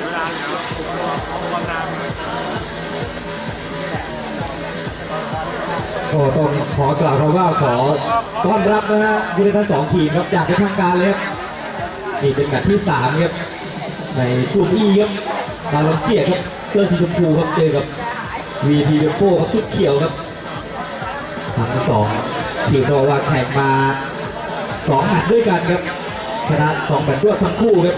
สียเวลาเดี๋ยวเอาบอลนำก็ต้องขอกล่าวคำว่าขอต้อนรับนะฮะยูเนทั้งสองทีมครับจากเป็นทางการเลยครับนี่เป็นแมตช์ที่สามครับในกลุ่มอีครับบาลอนเกียร์ครับเสื้อสีชมพูครับเจอกับวีพีเดโป้ครับชุดเขียวครับทั้งสองทีมก็บอกว่าแข่งมาสองแมตช์ด้วยกันครับชนะสองแมตช์รวดทั้งคู่ครับ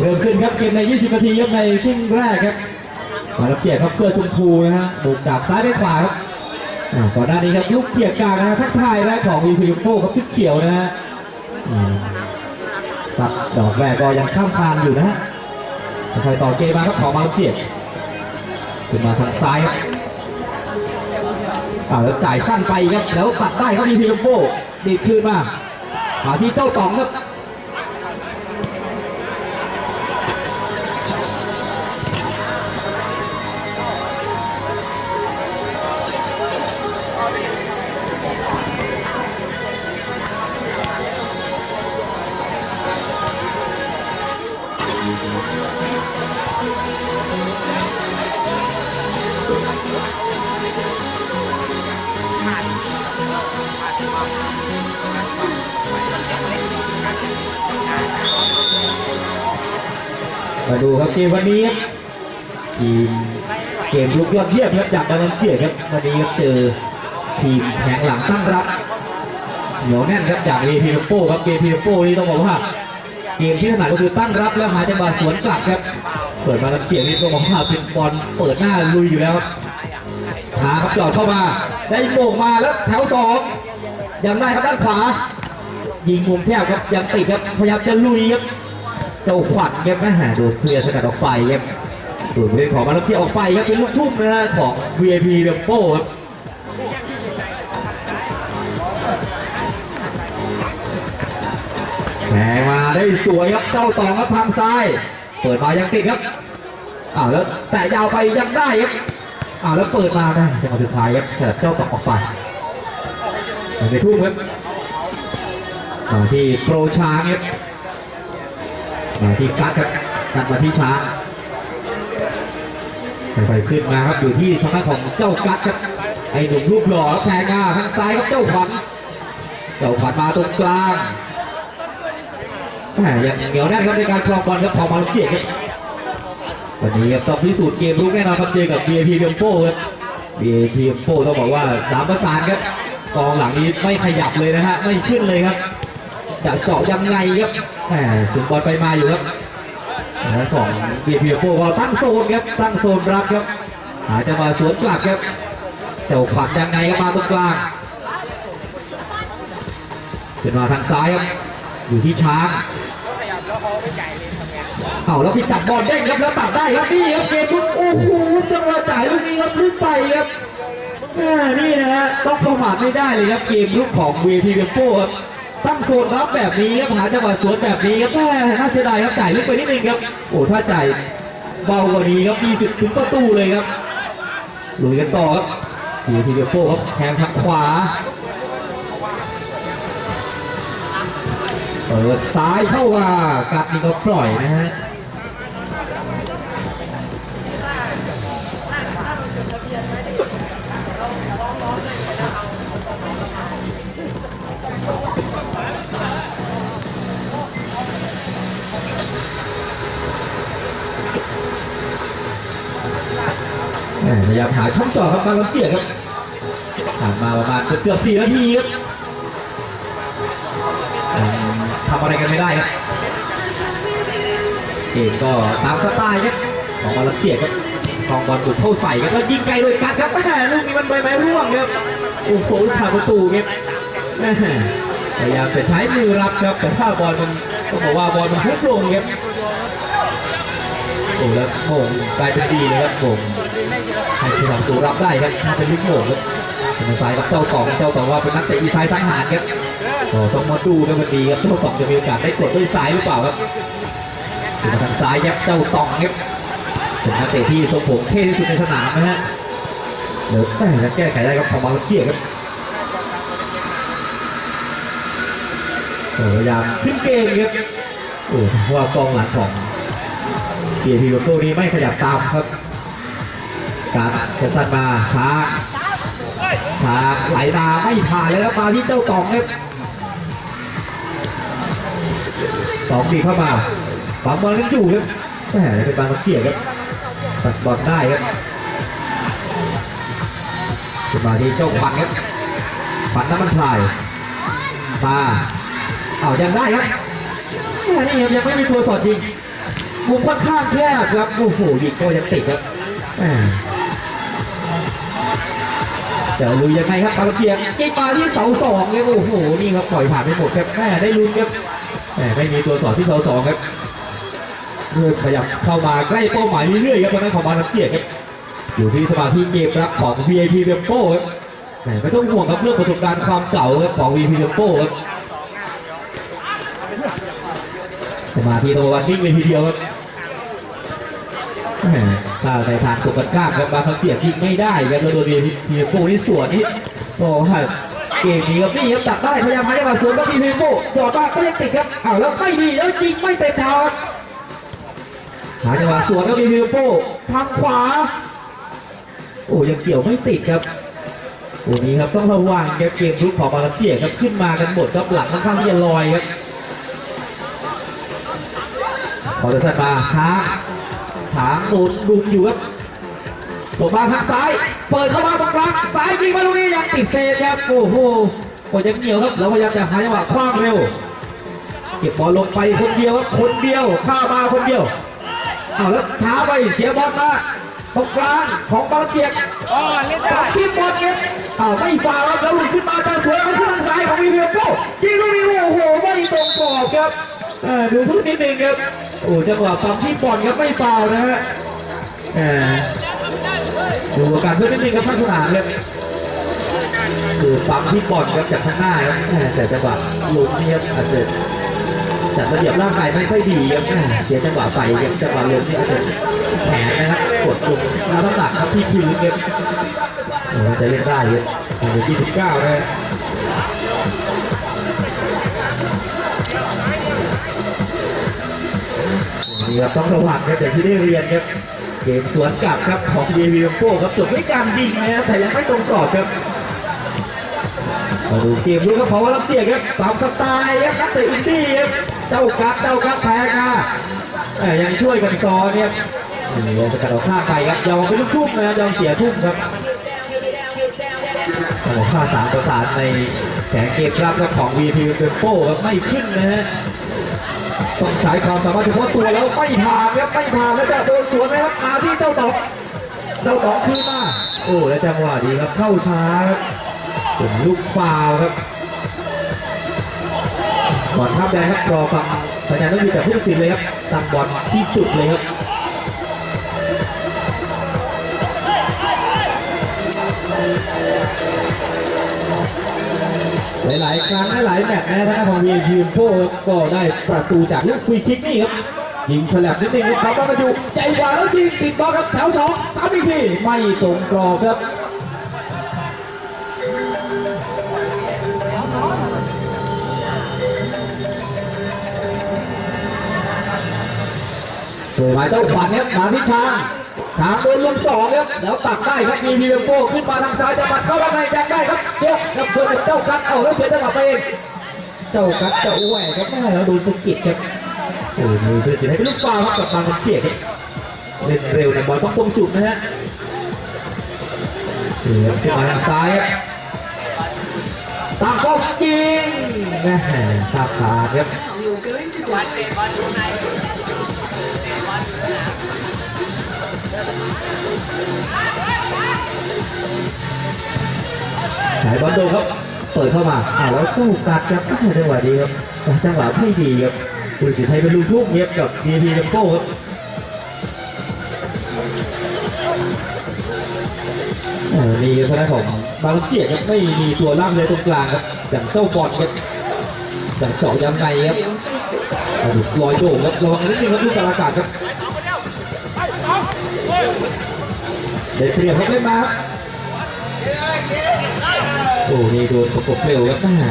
เริ่มขึ้นครับเกมใน 20 นาทีครับในครึ่งแรกครับมารับเกียรติครับเสื้อชมพูนะฮะบุกจากซ้ายไปขวาครับก่อนหน้านี้ครับลูกเกียร์กลางนะฮะทักทายแรกของวีพีโก้ครับชุดเขียวนะฮะสับดอกแรกก็ยังข้ามคานอยู่นะฮะค่อยต่อเกมมาครับของมารับเกียรติขึ้นมาทางซ้ายครับอ่าแล้วจ่ายสั้นไปครับแล้วปัดได้ครับวีพีโก้ดีดคืนมาหาที่เจ้าตองครับ มาดูครับเกมวันนี้ทีมเกมลุกยอดเยี่ยมครับจากบาลอนเกียครับวันนี้เจอทีมแผงหลังตั้งรับเหนียวแน่นครับจากเอพีโป้ครับเอพีโป้นี่ต้องบอกว่าเกมที่ถนัดก็คือตั้งรับแล้วหาจังหวะสวนกลับครับเปิดบาลอนเกียร์นี่ต้องบอกว่าเป็นบอลเปิดหน้าลุยอยู่แล้วครับหาครับจอดเข้ามาได้โป่งมาแล้วแถวสองยังได้ครับด้านขวายิงมุมแคบครับยังติดครับพยายามจะลุยครับ เจ้าขวัญครับแม่หาดูเคลียร์สกัดออกไปครับส่วนเรื่องของมาแล้วเจียออกไปครับเป็นลูกทุ่มนะฮะของ VIP เดมโป้ครับแหมมาได้สวยครับเจ้าตองครับทางซ้าย เปิดมายังติดครับอ้าวแล้วแต่ยาวไปยังได้ครับอ้าวแล้วเปิดมาได้จังหวะสุดท้ายครับเฉิดเจ้าตองออกไปในทุ่มครับมาที่โปรช้างครับ มาที่กัดครับกัดมาที่ช้างค่อยๆขึ้นมาครับอยู่ที่ทางด้านของเจ้ากัดครับไอ้หนุ่มรูปหล่อแทงมาทางซ้ายครับเจ้าขวัญเจ้าขวัญมาตรงกลางแหมยังเหนียวแน่นครับในการครองบอลครับของมาลุเกียรติครับวันนี้ครับต้องพิสูจน์เกมลุกแน่นอนครับเจอกับ BAP เดมโป้ครับ BAP เดมโป้ต้องบอกว่าสามประสานครับกองหลังนี้ไม่ขยับเลยนะฮะไม่ขึ้นเลยครับ จะเจาะยังไงครับแหมถึงบอลไปมาอยู่ครับแล้วของเบียร์เพียโฟก็ตั้งโซนครับตั้งโซนรับครับหาจะมาสวนกลับครับเจ้าขวัญยังไงก็มาตรงกลางเป็นมาทางซ้ายครับอยู่ที่ช้างเอาแล้วพี่จับบอลเด้ครับแล้วตัดได้ครับนี่ครับเกมลุกโอ้โหจังหวะจ่ายลูกนี้ครับลึกไปครับนี่นะฮะต้องประมาทไม่ได้เลยครับเกมลุกของ VP เ e โป้ครับ ตั้งโซนรับแบบนี้ครับหาจังหวะสวนแบบนี้ครับแม่น่าเสียดายครับจ่ายลึกไปนิดนึงครับโอ้ถ้าจ่ายเบากว่านี้ครับมีสุดถึงประตูเลยครับลุยกันต่อครับทีทีเดียวโป้ครับแทงทางขวาเปิดซ้ายเข้ามากัดนี่ก็ปล่อยนะฮะ พยายามหาช่องเจาะครับบางลำเจียกครับผ่านมาประมาณเกือบสี่นาทีครับทำอะไรกันไม่ได้ครับเกมก็ตามสไตล์ครับของบางลำเจียกครับกองบอลถูกเข้าใส่ครับแล้วยิงไกลโดยกัดครับแม่ลูกนี้มันใบไม้ร่วงครับโอ้โหทาประตูครับพยายามจะใช้มือรับครับแต่ถ้าบอลมันต้องบอกว่าบอลมันพุ่งลงครับโอ้แล้วโมงกลายเป็นดีเลยครับโมง ให้ทีมประตูรับได้ครับถ้าเป็นลูกโมงครับทางซ้ายกับเจ้าตองเจ้าตองว่าเป็นนักเตะอีซ้ายซ้ายหานครับก็ต้องมาดูกันวันนี้ครับเจ้าตองจะมีโอกาสได้กดด้วยซ้ายหรือเปล่าครับถึงทางซ้ายครับเจ้าตองครับเป็นนักเตะที่ทรงผมเท่ที่สุดในสนามนะฮะเดี๋ยวแต่จะแก้ไขได้ครับของมาเลเซียครับพยายามขึ้นเกมครับโอ้ว่ากองหลังของเกียร์พีโรโก้นี้ไม่ขยับตามครับ การเข็นสั้นมาช้าช้าไหลมาไม่ผ่านเลยแล้วมาที่เจ้าตองครับตองดีเข้ามาฝังบอลกันอยู่ครับแหมเป็นบางเกียร์ครับตัดบอลได้ครับขึ้นมาที่เจ้าปันครับปันน้ำมันพลายมาเอายังได้ครับนี่ครับยังไม่มีตัวสอดยิงมุมค่อนข้างแคบครับโอ้โหยิงก็ยังติดครับ แหม่จะลุยยังไงครับปาเกียงยิงมาที่เสาสองเนี่ยโอ้โหนี่ครับปล่อยผ่านไปหมดครับแม่ได้ลุ้นครับแม่ไม่มีตัวสอดที่เสาสองครับเริ่มขยับเข้ามาใกล้เป้าหมายเรื่อยๆครับตอนนั้นของมาน้ำเกียรครับอยู่ที่สมาธิเกมรับของ VIP เบโป้ครับไม่ต้องห่วงครับเรื่องประสบการณ์ความเก่าครับของ VIP เบโป้ครับสมาธิตัววันนิ่งเลยทีเดียวครับ แหมถ้าในทางตกกันข้ามครับบางครั้งเกียรติยิงไม่ได้ครับแล้วโดนพีพีโป้ที่สวนนี่โอ้โหเกมนี้ครับนี่ครับตัดได้พยายามใหาจังหวะสวนก็มีพีโป้จอดบ้าก็ยังติดครับอ้าวแล้วไม่ดีแล้วจริงไม่เต็มทางหาจังหวะสวนก็มีพีโป้ทางขวา โอ้ยังเกี่ยวไม่ติดครับโอ้นี้ครับต้องระวังครับเกมรุกของบางครั้งเกียครับขึ้นมากันหมดครับหลังค่อนข้างที่จะลอยครับพอจะใส่มาช้า ฉางหมุนดุนอยู่ครับตกมาทางซ้าย เปิดเข้ามาตรงกลางซ้ายยิงมาลูกนี้ยังติดเซฟครับโอ้โหก็ยังเหนียวครับแล้วพยายามจะหาจังหวะคว้างเร็วเก็บบอลลงไปคนเดียวครับคนเดียวข้ามาคนเดียวเอาแล้วช้าไปเสียบอลมาตรงกลางของบาลเกียรติอ๋อเล่นตัได้ดที่บอลเนี่ยอ้าวไม่ฟาวแล้วหลุดขึ้นมาจะสวยไปที่ทางซ้ายของวีเวียโก้ยิงลูกนี้โอ้โหไม่ตรงกรอบครับดูสักนิดนึงครับ โอ้จังหวะปั๊มที่บอลครับไม่ฟานะฮะแหมดูอาการเพื่อนนิดนึงครับท่านสนามครับคือปั๊มที่บอลครับจากข้างหน้าครับแหมแต่จังหวะลุกนี่ครับอาจจะจัดระเบียบร่างกายไม่ค่อยดีครับแหมเสียจังหวะใส่ครับจังหวะลงนี่อาจจะแขนนะครับกดลงแล้วน้ำหนักครับที่คิวครับโอ้โหจะเล่นได้เลยโอ้โห29นะ ครับต้องระวังครับอย่างที่ได้เรียนครับเกมสวนกลับครับของเยวีโก้ครับจบด้วยการยิงนะครับแต่ยังไม่ตรงกรอบครับมาดูเกมรู้ครับของวลับเจียครับตามสไตล์ครับนักเตะอินดี้ครับเจ้ากัดเจ้ากัดแพ้ค่ะแต่ยังช่วยกันซ้อนเนี่ยนี่จะกระโดดข้าไปครับยอมเป็นลูกทุ่มนะยอมเสียทุ่มครับโอ้ค่าสามประสานในแผงเกมรับครับของ VP เป็นโป้ครับไม่ขึ้นนะฮะ ต้องใช้ความสามารถเฉพาะตัวแล้วไม่ผ่านครับไม่ผ่านแล้วจะโดนสวนไหมครับมาที่เจ้าตอกเจ้าตอกขึ้นมาโอ้แล้วจังหวะดีครับเข้าช้ารับเป็นลูกฟาวครับก่อนทับแดงครับรอฟังสัญญาณต้องมีจากผู้ตัดสินเลยครับตัดบอลที่จุดเลยครับหลายๆครั้ง หลายๆแมตช์นะทางด้านของวีพีโป้ก็ได้ประตูจากลูกฟรีคิกนี่ครับยิงฉลับนิดนึงครับเขาก็มาอยู่ใจกว่าแล้วยิงติดบอลครับแถวสองสามอีกทีไม่ตรงกรอบครับโอ้ยมาเจ้าขวัญครับมาพิชางชางโดนลมสองครับแล้วตักได้ครับมีวีโป้ขึ้นมาทางซ้ายจะปัดเข้าด้านในแจกได้ครับยกครับเพื่อเจ้ากัดเอาแล้วเสียจังหวะไปเอง เจ้ากัดเจ้าแหวกครับแม่แล้วโดนสะกิดครับโอ้ยมือเพื่อจะให้เป็นลูกฟาวครับกับบางคนเกียรติครับเล่นเร็วเนี่ยบอลต้องตรงจุดนะฮะเหลือขึ้นมาทางซ้ายตั้งป้อมยิงนะฮะตาขาดครับสายบอลโดครับ เปิดเข้ามาอ่าแล้วสู้กัดครับอ่าจังหวะดีครับจังหวะไม่ดีครับคุณสิทธิ์ไทยเป็นลูกทุ่งเงียบกับดีพีเลมโก้ครับเออนี่คณะของบางเจียดครับไม่มีตัวล่างเลยตรงกลางครับอย่างเจ้าบอลครับอย่างเจาะยังไงครับลอยโด่งครับระวังนิดนึงครับลูกกางอากาศครับเดี๋ยวเปลี่ยนเขาขึ้นมาครับ โอ้นี่โดนประกบเร็วครับแม่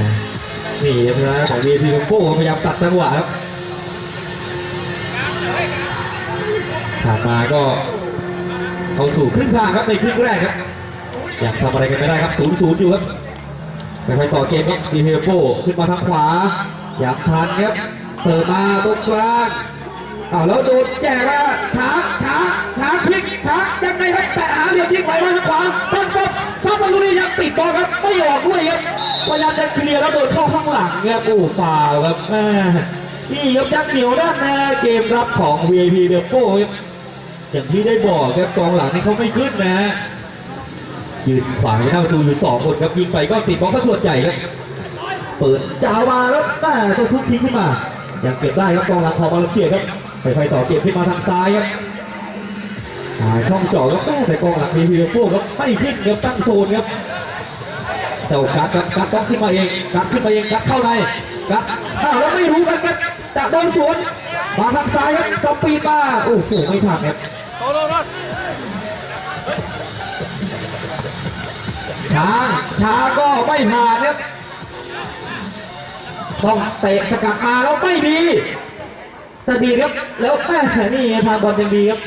นี่ครับนะของ VIP โก้พยายามตัดจังหวะครับผ่านมาก็เข้าสู่ครึ่งทางครับในครึ่งแรกครับอยากทำอะไรกันไม่ได้ครับศูนย์ศูนย์อยู่ครับไปต่อเกมครับ VIP โก้ขึ้นมาทางขวาอยากทันครับเปิดมาตรงกลาง อ้าวแล้วโดนแย่ละช้าช้าช้าพลิกช้ายังไงครับแต่หาเหลี่ยมยิงไปมาทางขวาตั้งกบซับบอลลูกนี้ยังติดบอลครับไม่ออกด้วยครับพยายามจะเคลียร์แล้วโดนเข้าข้างหลังครับโอ้ฟาวครับแม่นี่ครับยังเหนียวด้านนะเกมรับของ VIP เดโก้ครับอย่างที่ได้บอกครับกองหลังนี่เขาไม่ขึ้นนะยืนขวางหน้าประตูอยู่สองคนครับยิงไปก็ติดบอลก็ส่วนใหญ่ครับเปิดจาวมาแล้วแม่ต้องทุบทิ้งขึ้นมายังเก็บได้ครับกองหลังของมาเลเซียครับ ไปไฟต่อเก็บขึ้นมาทางซ้ายครับช่องเจาะครับแต่กองหลังทีพีพวกครับไม่ขึ้นครับตั้งโซนครับเจ้ากัดครับกัดต้องขึ้นมาเองกัดขึ้นมาเองกัดเข้าในกัดอ้าวแล้วไม่รู้กันครับจะโดนสวนมาทางซ้ายครับสปีดมาโอ้โหไม่ทันครับช้าช้าก็ไม่ผ่านครับต้องเตะสกัดมาแล้วไม่ดี แต่ดีครับ แล้วแม่นี่ทางบอลยังดีครับ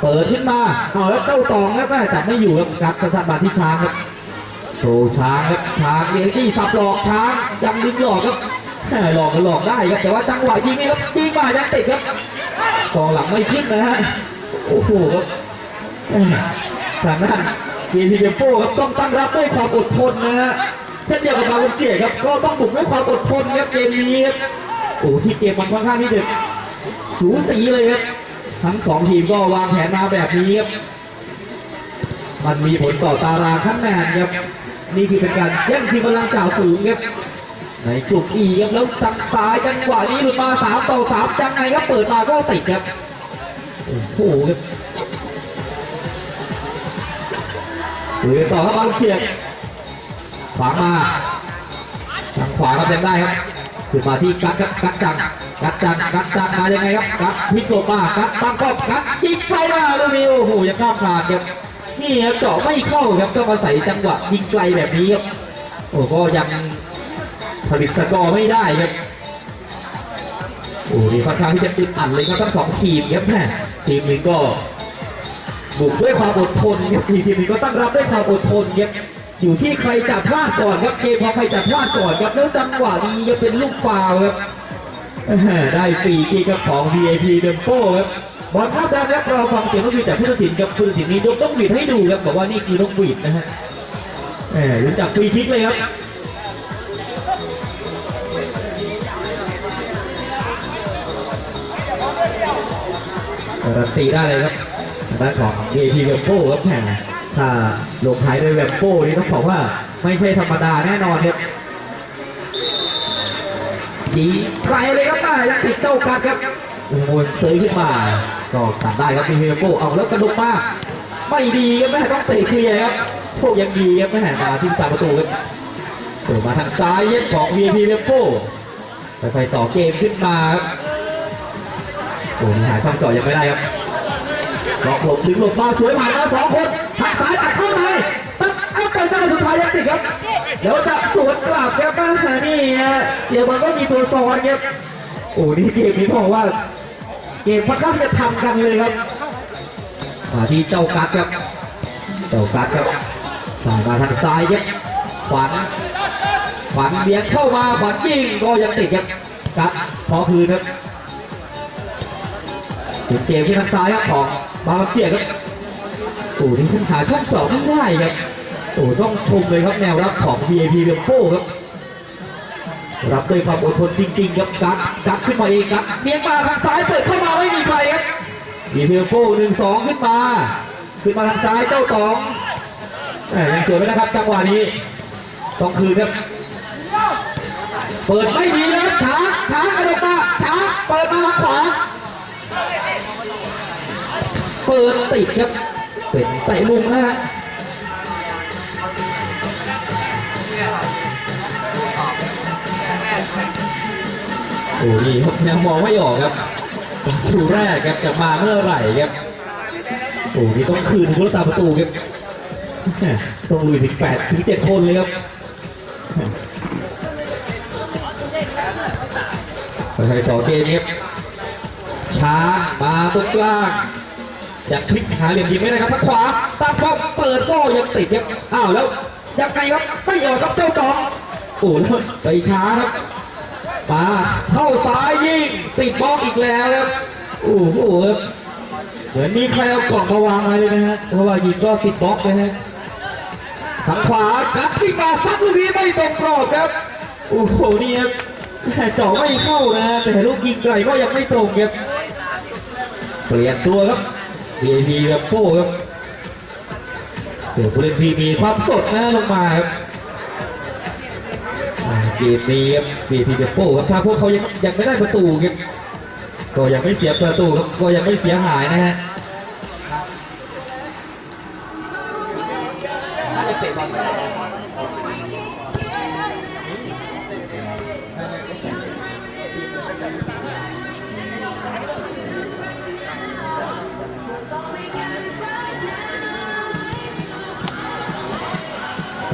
เปิดขึ้นมาเอาแล้วเจ้าตองครับแม่จับไม่อยู่ครับกัดสันบาดที่ช้างครับโชว์ช้างครับช้างเอจี้สับหลอกช้างยังดึงหลอกครับแม่หลอกก็หลอกได้ครับแต่ว่าจังหวะยิงนี่ครับยิงมายังติดครับกองหลังไม่ขึ้นนะฮะโอ้โหครับทางด้านเกียร์ทีเดโฟครับต้องตั้งรับด้วยความอดทนนะฮะเช่นเดียวกับมาลเซียครับก็ต้องบุกด้วยความอดทนครับเกมนี้ครับ โอ้ที่เกมมันค่อนข้างที่จะสูสีเลยครับทั้งสองทีมก็วางแผนมาแบบนี้ครับมันมีผลต่อตารางคะแนนครับนี่คือเป็นการแย่งทีมกำลังจ่าฝูงครับในกลุ่มอีครับแล้วจังซ้ายจังหวะนี้หลุดมาสามต่อสามจังไงครับเปิดมาก็ติดครับโอ้โหครับลุยต่อครับบอลเฉียดขวางมาทางขวาครับยังได้ครับ ขึ้นมาที่กัดครับกัดจังกัดจังกัดจังมายังไงครับกัดพิกหลมากัดตั้งก็กัดยิงไปมาลูกนี้โอ้โหยังข้ามขาดครับนี่ครับเจาะไม่เข้าครับต้องอาศัยจังหวะยิงไกลแบบนี้ครับโอ้ก็ยังผลิตสกอร์ไม่ได้ครับโอ้นี่ค่อนข้างที่จะติดอัดเลยครับทั้งสองทีมครับแม่ทีมหนึงก็บุกด้วยความอดทนครับทีมนี้ก็ตั้งรับด้วยความอดทนครับ อยู่ที่ใครจะพลาดก่อนครับเกมขอใครจะพลาดก่อนครับแล้วจังหวะนี้จะเป็นลูกฟาวครับได้ฟรีกีกับของ VIP เดมโป้ครับบอลภาพแรกครับเราฟังเสียงนกหวีดจากผู้ตัดสินครับผู้ตัดสินนี้ยกต้องหวีดให้ดูครับบอกว่านี่คือนกหวีดนะฮะแหมรู้จักฟรีคิกเลยครับการันตีได้เลยครับด้านของ AP เวมโป้ครับแหม ถ้าลงท้ายด้วยเวมโป้นี่ต้องบอกว่าไม่ใช่ธรรมดาแน่นอนครับดีไกลเลยครับป้ายังติดเจ้ากัดครับโอ้โหเซยขึ้นมา ก็ตัดได้ครับ AP เวมโป้เอาแล้วกระดกมาไม่ดีครับแม่ต้องเตะเคลียร์ครับพวกยังดีครับแม่มาที่สามประตูครับเปิดมาทางซ้ายเย็บของ VIP เวมโป้ไปต่อเกมขึ้นมาครับโอ้หาช่องจาะยังไม่ได้ครับหลอกหลบดึงหลบมาสวยผ่านมาสองคน สุดท้ายยังติดครับเดี๋ยวจะสวนกลับครับบ้านนี่เดี๋ยวมันก็มีตัวซ้อนครับโอ้นี่เกมนี้บอกว่า เกมพักข้ามจะทำกันเลยครับมาที่เจ้ากัดครับเจ้ากัดครับสายมาทางซ้ายครับขวัญขวัญเบียดเข้ามาขวัญยิงก็ยังติดครับกัดพอคืนครับเกมที่ทางซ้ายครับของบาลเจียครับโอ้ที่ฉันหาช่องสองไม่ได้ครับ โอ้ต้องชมเลยครับแนวรับของ VIP เบลโก้ครับ รับด้วยความอดทนจริงๆครับกัดกัดขึ้นมาเองครับเมียงมาทางซ้ายเปิดเข้ามาไม่มีใครครับมีเบลโก้หนึ่งสองขึ้นมา ขึ้นมาทางซ้ายเจ้าตองยังสวยไม่นะครับจังหวะนี้ต้องคืนครับ เปิดไม่ดีเลยครับช้าช้ากระโดดมาช้าเปิดมาขวาเปิดติดครับเป็นเตะมุมนะฮะ โอ้นี่ยังมองไม่ออกครับคู่แรกครับจะมาเมื่อไหร่ครับโอ้นี่ต้องคืนผู้รักษาประตูครับต้องลุยถึงแปดถึงเจ็ดคนเลยครับไปใช้ต่อเกมครับช้ามาตรงกลางจะคลิกหาเหลี่ยมยิงไม่ได้ครับทางขวาตามป้อมเปิดก็ยังติดครับอ้าวแล้วยังไงครับไม่ออกครับเจ้าตองโอ้แล้วไปช้าครับ มาเข้าซ้ายยิงติดบล็อกอีกแล้วครับโอ้โหเหมือนมีใครเอากล่องมาวางอะไรเลยนะฮะเพราะว่ายิงก็ติดบล็อกเลยฮะทางขวากัดที่มาซัดลูกนี้ไม่ตรงกรอบครับโอ้โหนี่ครับแต่เจาะไม่เข้านะ แต่ลูกยิงไกลก็ยังไม่ตรงครับเปลี่ยนตัวครับ VIP แบบโป้ครับเดี๋ยวผู้เล่นทีมีความสดนะลงมาครับ เกมนี้ครับ VIP แบบโป้ครับถ้าพวกเขายังยังไม่ได้ประตูครับก็ยังไม่เสียประตูครับก็ยังไม่เสียหายนะฮะ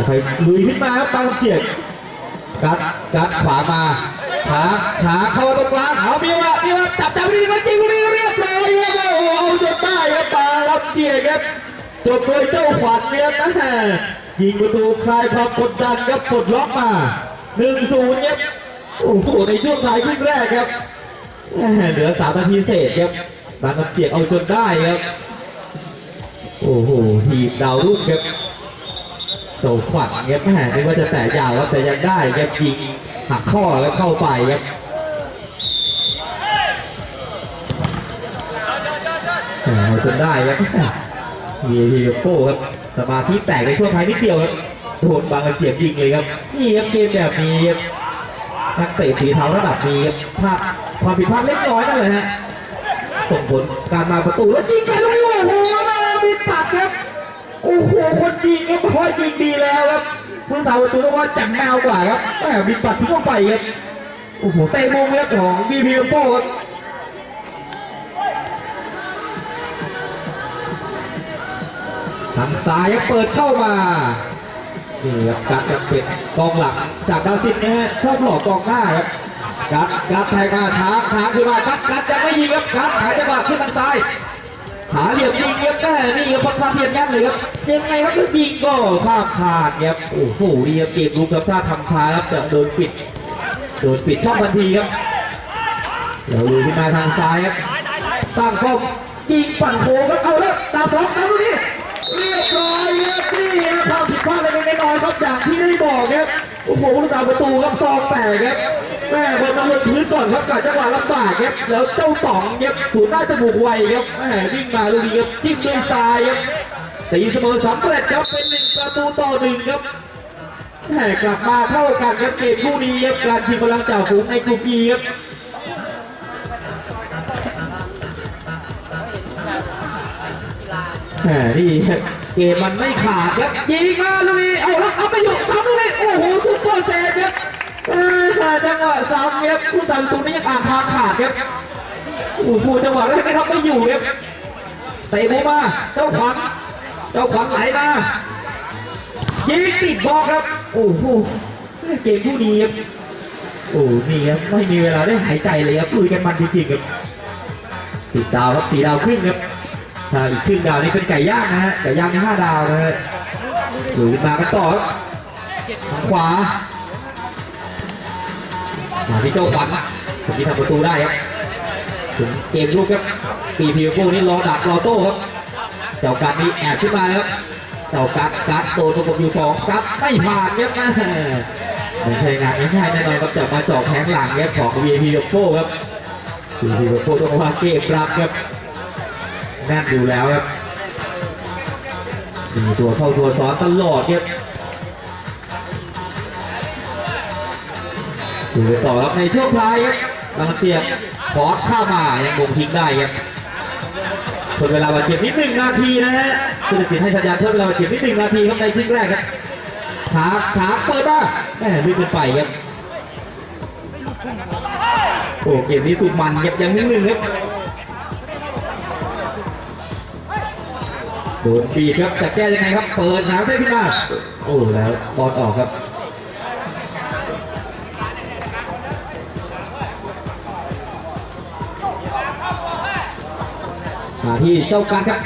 ใครลุยขึ้นมาครับปางเจียก กัดกัดขวามาช้าช้าเข้าตรงกลางเอามีว่ามีว่าจับจับดีมันจริงดีเรียบร้อยครับโอ้โหเอาจนได้ครับปารับเจียกครับจบเลยเจ้าขวัญเนี่ยนะฮะยิงประตูคลายความกดดันครับปลดล็อกมาหนึ่งศูนย์ครับโอ้โหในช่วงท้ายครึ่งแรกครับเหลือสามนาทีเศษครับบางรับเจียกเอาจนได้ครับโอ้โหทีมดาวรุ่งครับ โตขวัญครับแม่ไม่ว่าจะแต่ยาวครับแต่ยังได้ครับยิงหักข้อแล้วเข้าไปครับแหม่เอาจนได้ครับมีทีโก้ครับสมาธิแตกในช่วงท้ายนิดเดียวครับโดนบางเจียบยิงเลยครับนี่ครับเกมแบบนี้ครับนักเตะฝีเท้าระดับนี้ครับพลาดความผิดพลาดเล็กน้อยนั่นแหละฮะส่งผลการมาประตูแล้วยิงไปลูกนี้โอ้โห อ้โหคนยิงครับพอยิงดีแล้วครับผู้สาวประตูต้องว่าจังแมวกว่าครับแหมมีปัดที่เข้าไปครับโอ้โหเตะมุมครับของบีพีโป้ครับทางซ้ายเปิดเข้ามานี่ครับการจับเป็ดกองหลังจากดาวซินนะฮะชอบหลอกกองหน้าครับกัดกัดแทงมาช้าช้าขึ้นมากัดกัดจะไม่ยิงครับกัดหายจังหวะขึ้นทางซ้าย หาเหลี่ยมยิงครับแม่นี่ครับพอดพาเพียนยัดเลยครับยังไงครับถ้ายิงก็ข้ามขาดครับโอ้โหนี่ครับเกมลุกครับถ้าทำช้าครับจะโดนปิดโดนปิดช่องทันทีครับเราดูขึ้นมาทางซ้ายครับสร้างป้อมยิงปั่นโค้งครับเอาแล้วตามบล็อกตามดูนี่เรียบร้อยครับนี่ครับความผิดพลาดเล็กๆน้อยๆครับอย่างที่ได้บอกครับโอ้โหผู้สาประตูครับซองแตกครับ แม่บอลมาลงพื้นก่อนครับกัดจังหวะลำบากครับแล้วเจ้าสองครับถูกหน้าจมูกไวครับแม่วิ่งมาลูกนี้ครับจิ้มด้วยซ้ายครับตีเสมอสำเร็จครับเป็นหนึ่งประตูต่อหนึ่งครับแม่กลับมาเท่ากันครับเกมคู่นี้ครับการชิงพลังจ่าฝูงในกลุ่มอีครับแหมนี่เกมมันไม่ขาดครับยิงมาลูกนี้เอาแล้วเอาไปอยู่ซ้ำลูกนี้โอ้โหซุปเปอร์เซฟครับ เออจังหวะซ้ำครับผู้สามตูนี้ยังอานทางขาดครับโอ้โหจังหวะแรกไม่ทำไม่อยู่ครับเตะมุมมาเจ้าขวัญเจ้าขวัญไหลมายิงติดบล็อกครับ โอ้โหเกมผู้นี้ครับโอ้นี่ครับไม่มีเวลาได้หายใจเลยครับลุยกันมันจริงๆครับติดดาวครับสีดาวครึ่งครับถ้าอีกครึ่งดาวนี่เป็นไก่ย่างนะฮะไก่ย่างห้าดาวนะฮะหลุยมากันต่อครับทางขวา มาที่เจ้าขวัญคนที่ทำประตูได้ครับถึงเกมลูกครับปีพีโก้นี่รอดักรอโต้ครับเจ้าการนี้แอบขึ้นมาแล้วเจ้ากัดกัดโดนตัวผมอยู่สองกัดไม่ผ่านครับไม่ใช่งานง่ายๆแน่นอนครับจะมาจาะแข้งหลังครับของ VIP โลโก้ครับ VIP โลโก้ต้องมาเก็บรับครับแน่นอยู่แล้วครับมีตัวเข้าตัวซ้อนตลอดครับ ดูไปต่อครับในช่วงท้ายครับกำลังเตียบขอเข้ามายังมงทิ้งได้ครับคนเวลาบาดเจ็บนิดหนึ่งนาทีนะฮะคุณตัดสินให้สัญญาณเพิ่มเวลาบาดเจ็บนิดหนึ่งนาทีครับในครึ่งแรกครับขาขาเปิดมาแม่ลึกเกินไปครับโอ้เกมนี้สุดมันครับยังนิดหนึ่งครับโดนบีครับจะแก้ยังไงครับ เปิดหาได้ขึ้นมาโอ้แล้วบอลออกครับ มาที่เจ้าการครับ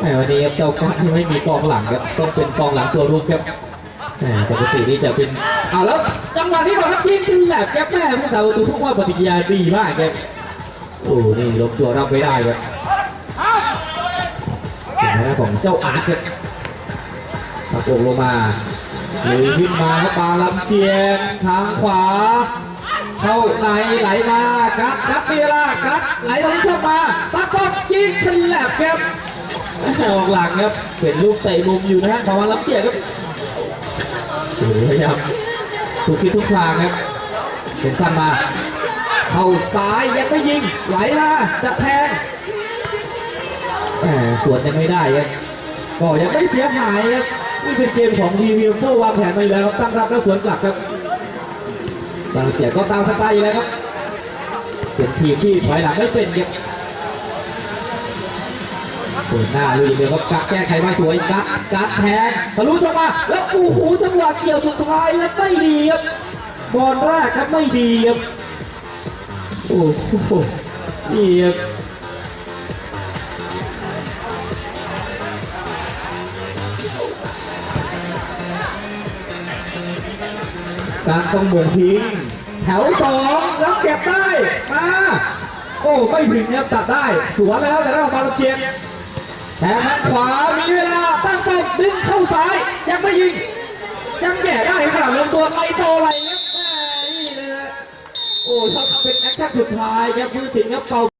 แหมวันนี้ครับเจ้าการที่ไม่มีกองหลังครับต้องเป็นกองหลังตัวรุกครับแหมปกตินี่จะเป็นเอาแล้วจังหวะนี้ก่อนครับยิงชิงแหลกครับแม่ผู้สาวประตูทุกว่าปฏิกิริยาดีมากครับโอ้นี่ลบตัวรับไม่ได้ครับเป็นหน้าของเจ้าอาร์ตครับตะโกลงมาลุยขึ้นมาครับปาลำเจียงทางขวา เข้าในไหลมากัดกัดเวลากัดไหลตรงนี้เข้ามาปักบอลยิงฉลับครับออกหลังครับเป็นลูกเตะมุมอยู่นะฮะของวันรับเกียรติครับโอ้โหพยายามทุกทิศทุกทางครับเป็นสั้นมาเข้าซ้ายยังไม่ยิงไหลมาจะแทงแหมสวนยังไม่ได้ครับก็ยังไม่เสียหายครับนี่เป็นเกมของทีวีโฟวางแผนมาอยู่แล้วครับตั้งรับแล้วสวนกลับครับ บางเสียก็ตามสไตล์อยู่แล้วครับเป็นทีมที่ถอยหลังไม่เป็นครับเปิดหน้าลุยเลยครับกัดแก้ไขมาสวยกัดกัดแทงทะลุจังมาแล้วโอ้โหจังหวะเกี่ยวสุดท้ายแล้วไม่ดีครับบอลแรกครับไม่ดีครับโอ้โหนี่ครับการต้องหม่งทิ้ง แถวสองแล้วเก็บได้มาโอ้ไม่ถึงเนี่ยตัดได้ สวนแล้วแต่ได้ออกมาลเจ็บแทงทางขวามีเวลาตั้งต้นดึงเข้าซ้ายยังไม่ยิง ยังแก่ได้ขนาดลงตัวไล่โตไหลครับแม่นี่นะฮะโอ้ถ้าเป็นแอคชั่นสุดท้ายครับผู้ตัดสิงครับเป่า